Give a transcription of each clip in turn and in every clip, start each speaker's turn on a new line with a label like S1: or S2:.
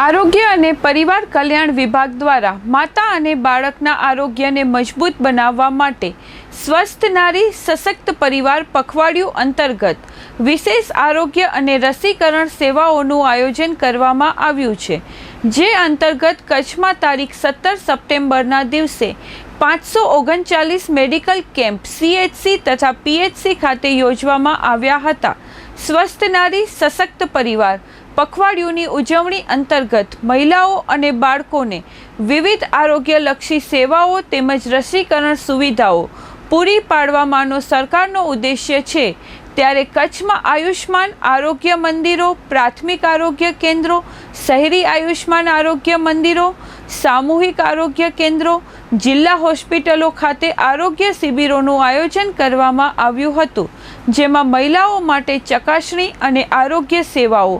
S1: આરોગ્ય અને પરિવાર કલ્યાણ વિભાગ દ્વારા માતા અને બાળકના આરોગ્યને મજબૂત બનાવવા માટે સ્વસ્થ નારી સશક્ત પરિવાર પખવાડિયું અંતર્ગત વિશેષ આરોગ્ય અને રસીકરણ સેવાઓનું આયોજન કરવામાં આવ્યું છે. જે અંતર્ગત કચ્છમાં તારીખ સત્તર સપ્ટેમ્બરના દિવસે પાંચસો ઓગણચાલીસ મેડિકલ કેમ્પ સીએચસી તથા પીએચસી ખાતે યોજવામાં આવ્યા હતા. સ્વસ્થ નારી, સશક્ત પરિવાર. પખવાડિયુંની ઉજવણી અંતર્ગત મહિલાઓ અને બાળકોને વિવિધ આરોગ્યલક્ષી સેવાઓ તેમજ રસીકરણ સુવિધાઓ પૂરી પાડવામાંનો સરકારનો ઉદ્દેશ્ય છે. ત્યારે કચ્છમાં આયુષ્માન આરોગ્ય મંદિરો, પ્રાથમિક આરોગ્ય કેન્દ્રો, શહેરી આયુષ્માન આરોગ્ય મંદિરો સામૂહિક આરોગ્ય કેન્દ્રો, જિલ્લા હોસ્પિટલો ખાતે આરોગ્ય શિબિરોનું આયોજન કરવામાં આવ્યું હતું, જેમાં મહિલાઓ માટે ચકાસણી અને આરોગ્ય સેવાઓ,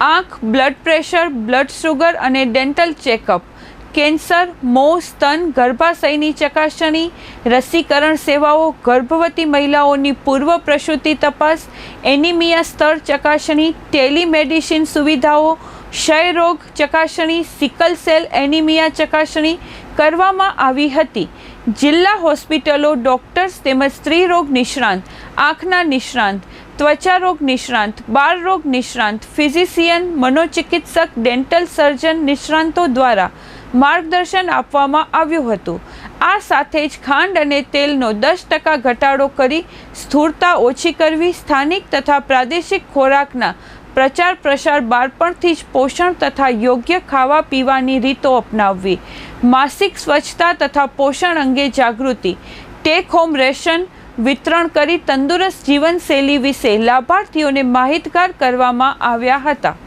S1: આંખ, બ્લડ પ્રેશર, બ્લડ શુગર અને ડેન્ટલ ચેકઅપ, કેન્સર, મોં, સ્તન, ગર્ભાશયની ચકાસણી, રસીકરણ સેવાઓ, ગર્ભવતી મહિલાઓની પૂર્વ પ્રસૂતિ તપાસ, એનિમિયા સ્તર ચકાસણી, ટેલિમેડિસિન સુવિધાઓ ક્ષયરોગ ચકાસણી, સિકલ સેલ એનિમિયા ચકાસણી કરવામાં આવી હતી. જિલ્લા હોસ્પિટલો ડોક્ટર્સ તેમજ સ્ત્રીરોગ નિષ્ણાંત, આંખના નિષ્ણાંત, ત્વચા રોગ નિષ્ણાંત, બાળ રોગ નિષ્ણાંત, ફિઝિશિયન, મનોચિકિત્સક, ડેન્ટલ સર્જન નિષ્ણાંતો દ્વારા માર્ગદર્શન આપવામાં આવ્યું હતું. આ સાથે જ ખાંડ અને તેલનો દસ ટકા ઘટાડો કરી સ્થૂળતા ઓછી કરવી, સ્થાનિક તથા પ્રાદેશિક ખોરાકના પ્રચાર પ્રસાર બાળપણથી જ પોષણ તથા યોગ્ય ખાવા પીવાની રીતો અપનાવવી, માસિક સ્વચ્છતા તથા પોષણ અંગે જાગૃતિ, ટેક હોમ રેશન, વિતરણ કરી તંદુરસ્ત જીવનશૈલી વિશે લાભાર્થીઓને માહિતગાર કરવામાં આવ્યા હતા.